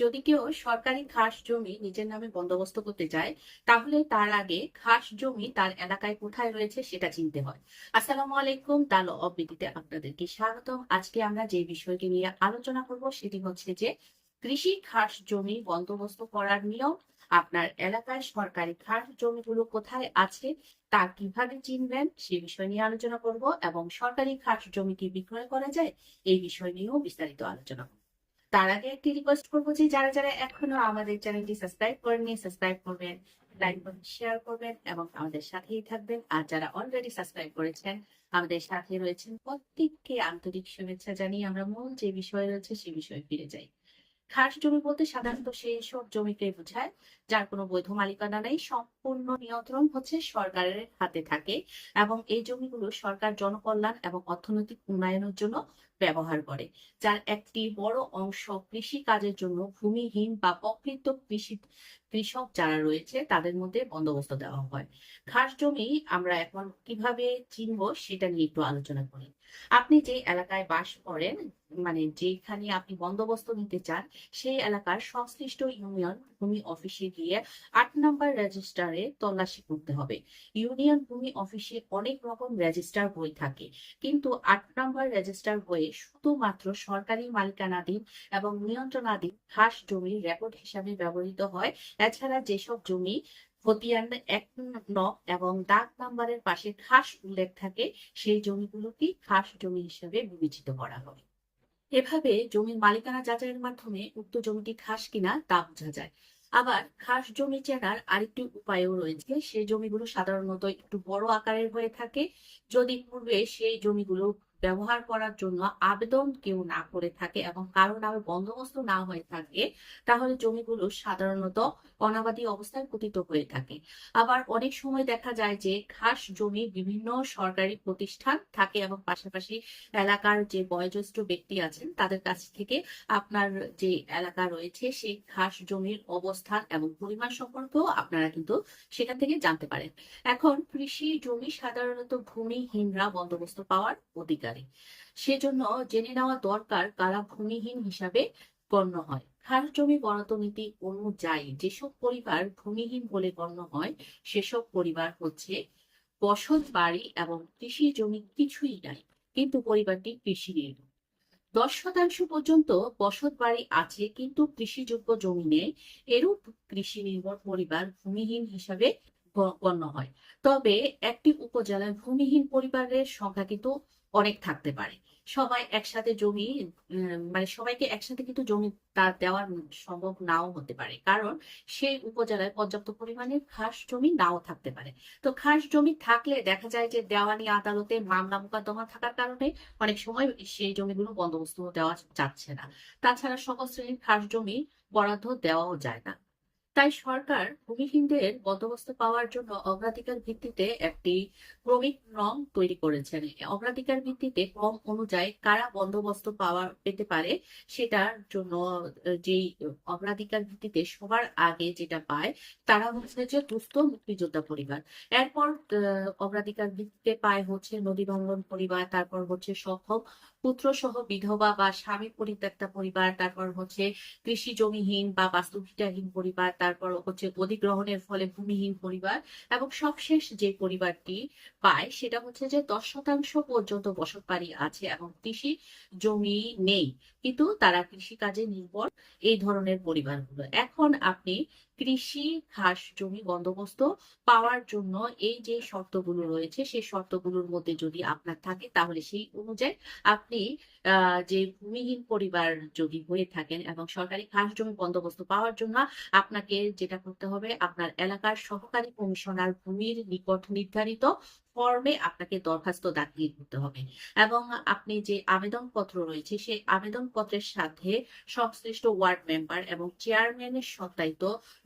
যদি কেউ সরকারি খাস জমি নিজের নামে বন্দোবস্ত করতে চায় তাহলে তার আগে খাস জমি তার এলাকায় কোথায় রয়েছে সেটা চিনতে হয়। আসসালামু আলাইকুম তালো অবৃত্তিতে আপনাদেরকে স্বাগতম। আজকে আমরা যে বিষয়টি নিয়ে আলোচনা করব সেটি হচ্ছে যে কৃষি খাস জমি বন্দোবস্ত করার নিয়ম, আপনার এলাকায় সরকারি খাস জমিগুলো কোথায় আছে, তা কীভাবে চিনবেন সে বিষয় নিয়ে আলোচনা করব এবং সরকারি খাস জমি কি বিক্রয় করা যায়, এই বিষয় নিয়েও বিস্তারিত আলোচনা করব। তার আগে একটি রিকোয়েস্ট করব যে যারা যারা এখনও আমাদের চ্যানেলটি সাবস্ক্রাইব করেননি সাবস্ক্রাইব করবেন লাইক করবেন শেয়ার করবেন এবং আমাদের সাথেই থাকবেন। আর যারা অলরেডি সাবস্ক্রাইব করেছেন, আমাদের সাথে রয়েছেন প্রত্যেককে আন্তরিক শুভেচ্ছা জানিয়ে আমরা মূল যে বিষয় রয়েছে সে বিষয়ে ফিরে যাই। খাস জমি বলতে সাধারণত সেই সব জমিকে বোঝায়, যার কোনো বৈধ মালিকানা নেই, সম্পূর্ণ নিয়ন্ত্রণ হচ্ছে সরকারের হাতে থাকে এবং এই জমিগুলো সরকার জনকল্যাণ এবং অর্থনৈতিক উন্নয়নের জন্য ব্যবহার করে, যার একটি বড় অংশ কৃষি কাজের জন্য ভূমিহীন বা প্রকৃত কৃষি কৃষক যারা রয়েছে, তাদের মধ্যে বন্দোবস্ত দেওয়া হয়। খাস জমি আমরা এখন কীভাবে চিনব সেটা নিয়ে একটু আলোচনা করি। আপনি যে এলাকায় বাস করেন মানে যেখানে আপনি বন্দোবস্ত নিতে চান, সেই এলাকার সংশ্লিষ্ট ইউনিয়ন ভূমি অফিসে গিয়ে আট নম্বর রেজিস্টারে তল্লাশি করতে হবে। ইউনিয়ন ভূমি অফিসে অনেক রকম রেজিস্টার বই থাকে, কিন্তু আট নম্বর রেজিস্টার বইয়ে শুধুমাত্র সরকারি মালিকানাধীন এবং নিয়ন্ত্রণাধীন খাস জমির রেকর্ড হিসাবে ব্যবহৃত হয়। এছাড়া যেসব জমি খতিয়ান এক এবং দাগ নাম্বারের পাশে খাস উল্লেখ থাকে, সেই জমিগুলোকে খাস জমি বিবেচিত করা এভাবে জমির মালিকানা যাচাইয়ের মাধ্যমে উক্ত জমিটি খাস কিনা তা বোঝা যায়। আবার খাস জমি চেনার আরেকটি উপায়ও রয়েছে। সেই জমিগুলো সাধারণত একটু বড় আকারের হয়ে থাকে। যদি পূর্বে সেই জমিগুলো ব্যবহার করার জন্য আবেদন কেউ না করে থাকে এবং কারও নামে বন্দোবস্ত না হয়ে থাকে, তাহলে জমিগুলো সাধারণত অনাবাদী অবস্থায় পতিত হয়ে থাকে। আবার অনেক সময় দেখা যায় যে খাস জমি বিভিন্ন সরকারি প্রতিষ্ঠান থাকে এবং পাশাপাশি এলাকার যে বয়োজ্যেষ্ঠ ব্যক্তি আছেন, তাদের কাছ থেকে আপনার যে এলাকা রয়েছে, সেই খাস জমির অবস্থান এবং পরিমাণ সম্পর্কেও আপনারা কিন্তু সেখান থেকে জানতে পারেন। এখন কৃষি জমি সাধারণত ভূমিহীনরা বন্দোবস্ত পাওয়ার অধিকারী। সেজন্য জেনে নেওয়া দরকার কারা ভূমিহীন হিসাবে গণ্য হয়। খাস জমি বরাদ্দ নীতি অনুযায়ী যেসব পরিবার ভূমিহীন বলে গণ্য হয়, সেসব পরিবার হচ্ছে বসত বাড়ি এবং কৃষি জমি কিছুই নাই, কিন্তু পরিবারটি কৃষি নির্ভর দশ শতাংশ পর্যন্ত বসত বাড়ি আছে, কিন্তু কৃষিযোগ্য জমি নেই, এরূপ কৃষি নির্ভর পরিবার ভূমিহীন হিসাবে গণ্য হয়। তবে একটি উপজেলায় ভূমিহীন পরিবারের সংখ্যা কিন্তু অনেক থাকতে পারে। সবাই একসাথে জমি মানে সবাইকে একসাথে কিন্তু জমি তার দেওয়া সম্ভব নাও হতে পারে। কারণ সেই উপজেলায় পর্যাপ্ত পরিমাণে খাস জমি নাও থাকতে পারে। তো খাস জমি থাকলে দেখা যায় যে দেওয়ানি আদালতে মামলা মোকদ্দমা থাকার কারণে অনেক সময় সেই জমিগুলো বন্দোবস্ত দেওয়া যাচ্ছে না। তাছাড়া সকল শ্রেণির খাস জমি বরাদ্দ দেওয়াও যায় না। তাই সরকার ভূমিহীনদের বন্দোবস্ত পাওয়ার জন্য অগ্রাধিকার ভিত্তিতে একটি ক্রমিক নং তৈরি করেছেন। অগ্রাধিকার ভিত্তিতে ক্রম অনুযায়ী কারা বন্দোবস্ত পাওয়া পেতে পারে সেটার জন্য যেই অগ্রাধিকার ভিত্তিতে সবার আগে যেটা পায় তারা হচ্ছে যে দুস্থ মুক্তিযোদ্ধা পরিবার। এরপর অগ্রাধিকার ভিত্তিতে পায় হচ্ছে নদী নদীভঙ্গন পরিবার, তারপর হচ্ছে সক্ষম পুত্র সহ বিধবা বা স্বামী পরিত্যক্তা পরিবার, তারপর হচ্ছে কৃষি জমিহীন বা বাস্তুভিটাহীন পরিবার, তারপর হচ্ছে অধিগ্রহণের ফলে ভূমিহীন পরিবার এবং সবশেষ যে পরিবারটি পায় সেটা হচ্ছে যে দশ শতাংশ পর্যন্ত বসত বাড়ি আছে এবং কৃষি জমি নেই। কিন্তু তারা কৃষি কাজে নির্ভর এই ধরনের পরিবারগুলো। এখন আপনি কৃষি ঘাস জমি বন্দোবস্ত পাওয়ার জন্য এই যে শর্তগুলো রয়েছে, সেই শর্তগুলোর মধ্যে যদি আপনার থাকে, তাহলে সেই অনুযায়ী আপনি আহ, যে ভূমিহীন পরিবার যদি হয়ে থাকেন এবং সরকারি খাস জমি বন্দোবস্ত পাওয়ার জন্য আপনাকে যেটা করতে হবে আপনার এলাকার সহকারী কমিশনার ভূমির নিকট নির্ধারিত ফর্মে আপনাকে দরখাস্ত দাখিল করতে হবে। এবং আপনি যে আবেদনপত্র রয়েছে, সেই আবেদনপত্রের সাথে সংশ্লিষ্ট ওয়ার্ড মেম্বার এবং চেয়ারম্যানের সত্যায়িত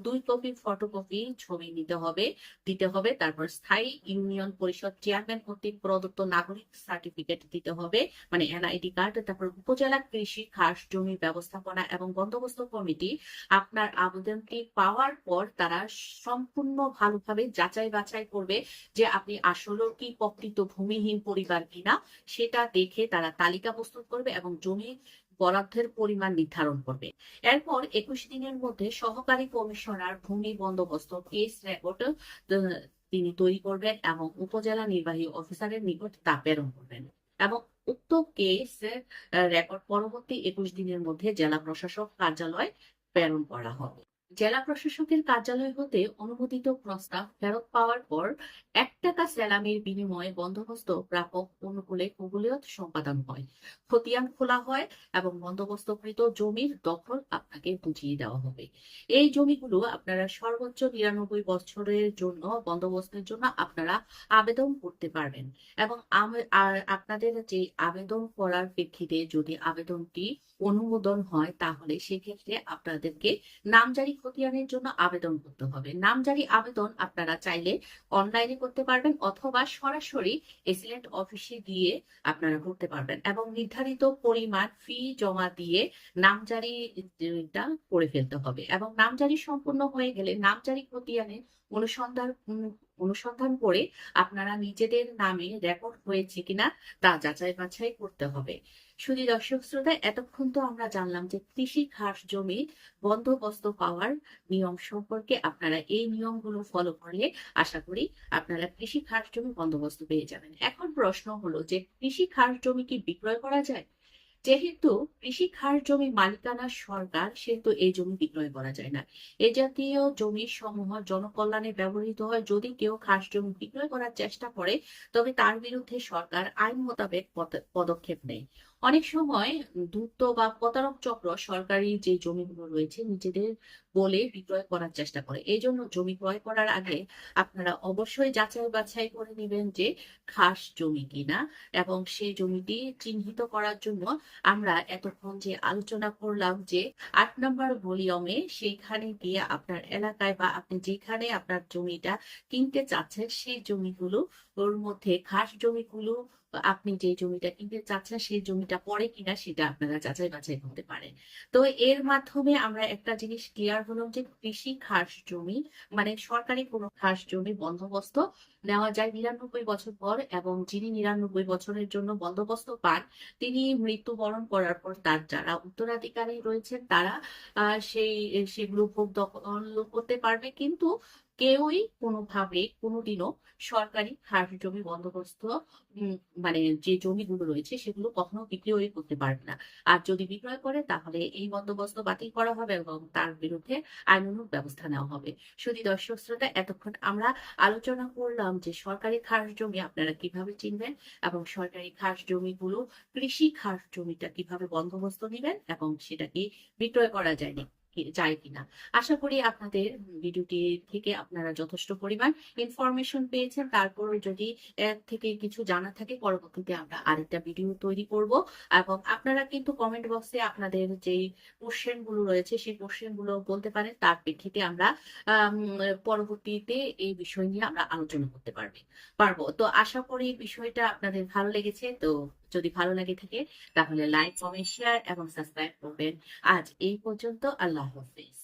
দুই কপি ফটোকপি ছবি নিতে হবে, দিতে হবে। তারপর স্থায়ী ইউনিয়ন পরিষদ চেয়ারম্যান কর্তৃক প্রদত্ত নাগরিক সার্টিফিকেট দিতে হবে মানে এনআইডি কার্ড। তারপর উপজেলা কৃষি, খাস, জমি ব্যবস্থাপনা এবং বন্দোবস্ত কমিটি আপনার আবেদনটি পাওয়ার পর তারা সম্পূর্ণ ভালোভাবে যাচাই বাছাই করবে যে আপনি আসলে কি প্রকৃত ভূমিহীন পরিবার কিনা, সেটা দেখে তারা তালিকা প্রস্তুত করবে এবং জমি বরাদ্দের পরিমাণ নির্ধারণ করবে। এরপর একুশ দিনের মধ্যে সহকারী কমিশনার ভূমি বন্দোবস্ত কেস রেকর্ড তিনি তৈরি করবেন এবং উপজেলা নির্বাহী অফিসারের নিকট তা প্রেরণ করবেন। এবং উক্ত কেস রেকর্ড পরবর্তী একুশ দিনের মধ্যে জেলা প্রশাসক কার্যালয় প্রেরণ করা হবে। জেলা প্রশাসকের কার্যালয় হতে অনুমোদিত প্রস্তাব ফেরত পাওয়ার পর এক টাকা স্যালামির বিনিময়ে বন্দোবস্ত প্রাপক অনুকূলে কবুলিয়ত সম্পাদন হয়। খতিয়ান খোলা হয় এবং বন্দোবস্তকৃত জমির দখল আপনাকে বুঝিয়ে দেওয়া হবে। এই জমিগুলো আপনারা সর্বোচ্চ নিরানব্বই বছরের জন্য বন্দোবস্তের জন্য আপনারা আবেদন করতে পারবেন এবং আপনাদের যে আবেদন করার প্রেক্ষিতে যদি আবেদনটি অনুমোদন হয় তাহলে সেক্ষেত্রে আপনাদেরকে নামজারি খতিয়ানের জন্য আবেদন করতে হবে। নামজারি আবেদন আপনারা চাইলে অনলাইনে করতে পারবেন অথবা সরাসরি এসিলেন্ট অফিসে গিয়ে আপনারা করতে পারবেন এবং নির্ধারিত পরিমাণ ফি জমা দিয়ে নামজারিটা করে ফেলতে হবে এবং নামজারি সম্পূর্ণ হয়ে গেলে নামজারি খতিয়ানে অনুসন্ধান অনুসন্ধান করে আপনারা নিজেদের নামে রেকর্ড হয়েছে কিনা তা যাচাই বাছাই করতে হবে। শুধু দর্শক শ্রোতা, এতক্ষণ তো আমরা জানলাম যে কৃষি খাস জমি বন্দোবস্ত পাওয়ার নিয়ম সম্পর্কে আপনারা এই নিয়মগুলো ফলো করলে আশা করি আপনারা কৃষি খাস জমি বন্দোবস্ত পেয়ে যাবেন। এখন প্রশ্ন হলো যে কৃষি খাস জমি কি বিক্রয় করা যায়? যেহেতু কৃষি খাস জমি মালিকানা সরকার, সেহেতু এই জমি বিক্রয় করা যায় না। এ জাতীয় জমি সমূহ জনকল্যাণে ব্যবহৃত হয়। যদি কেউ খাস জমি বিক্রয় করার চেষ্টা করে, তবে তার বিরুদ্ধে সরকার আইন মোতাবেক পদ- পদক্ষেপ নেয়। অনেক সময় ধূর্ত বা প্রতারক চক্র সরকারি যে জমিগুলো রয়েছে নিজেদের বলে বিক্রয় করার চেষ্টা করে। এই জন্য জমি ক্রয় করার আগে আপনারা অবশ্যই যাচাই বাছাই করে নেবেন যে খাস জমি কিনা এবং সেই জমিটি চিহ্নিত করার জন্য আমরা এতক্ষণ যে আলোচনা করলাম যে আট নম্বর ভলিউমে সেইখানে গিয়ে আপনার এলাকায় বা আপনি যেখানে আপনার জমিটা কিনতে চাচ্ছেন সেই জমিগুলো, ওর মধ্যে খাস জমিগুলো আপনি যে জমিটা কিনতে চাচ্ছেন, সেই জমিটা পড়ে কিনা সেটা আপনারা যাচাই বাছাই করতে পারেন। তো এর মাধ্যমে আমরা একটা জিনিস ক্লিয়ার হলাম যে কৃষি খাস জমি মানে সরকারি কোনো খাস জমি বন্দোবস্ত নেওয়া যায় নিরানব্বই বছর পর এবং যিনি নিরানব্বই বছরের জন্য বন্দোবস্ত পান, তিনি মৃত্যুবরণ করার পর তার যারা উত্তরাধিকারী রয়েছেন, তারা সেই, সেগুলো ভোগ দখল করতে পারবে। কিন্তু কেউই কোনোভাবে কোনোদিনও সরকারি খাস জমি বন্দোবস্ত মানে যে জমিগুলো রয়েছে সেগুলো কখনো বিক্রয় করতে পারবে না। আর যদি বিক্রয় করে, তাহলে এই বন্দোবস্ত বাতিল করা হবে এবং তার বিরুদ্ধে আইনানুগ ব্যবস্থা নেওয়া হবে। শুধু দর্শক শ্রোতা, এতক্ষণ আমরা আলোচনা করলাম যে সরকারি খাস জমি আপনারা কীভাবে চিনবেন এবং সরকারি খাস জমিগুলো কৃষি খাস জমিটা কীভাবে বন্দোবস্ত নেবেন এবং সেটা কি বিক্রয় করা যায়নি। যায় কিনা। আশা করি আপনাদের ভিডিওটি থেকে আপনারা যথেষ্ট পরিমাণ ইনফরমেশন পেয়েছেন। তারপরও যদি এর থেকে কিছু জানা থাকে পরবর্তীতে আমরা আরেকটা ভিডিও তৈরি করব। এবং আপনারা কিন্তু কমেন্ট বক্সে আপনাদের যে কোশ্চেনগুলো রয়েছে সেই কোশ্চেনগুলো বলতে পারেন। তার প্রেক্ষিতে আমরা আম, পরবর্তীতে এই বিষয় নিয়ে আমরা আলোচনা করতে পারবে পারব। তো আশা করি বিষয়টা আপনাদের ভালো লেগেছে। তো যদি ভালো লাগে থাকে, তাহলে লাইক কমেন্ট শেয়ার এবং সাবস্ক্রাইব করবেন। আজ এই পর্যন্ত, আল্লাহ হাফিজ।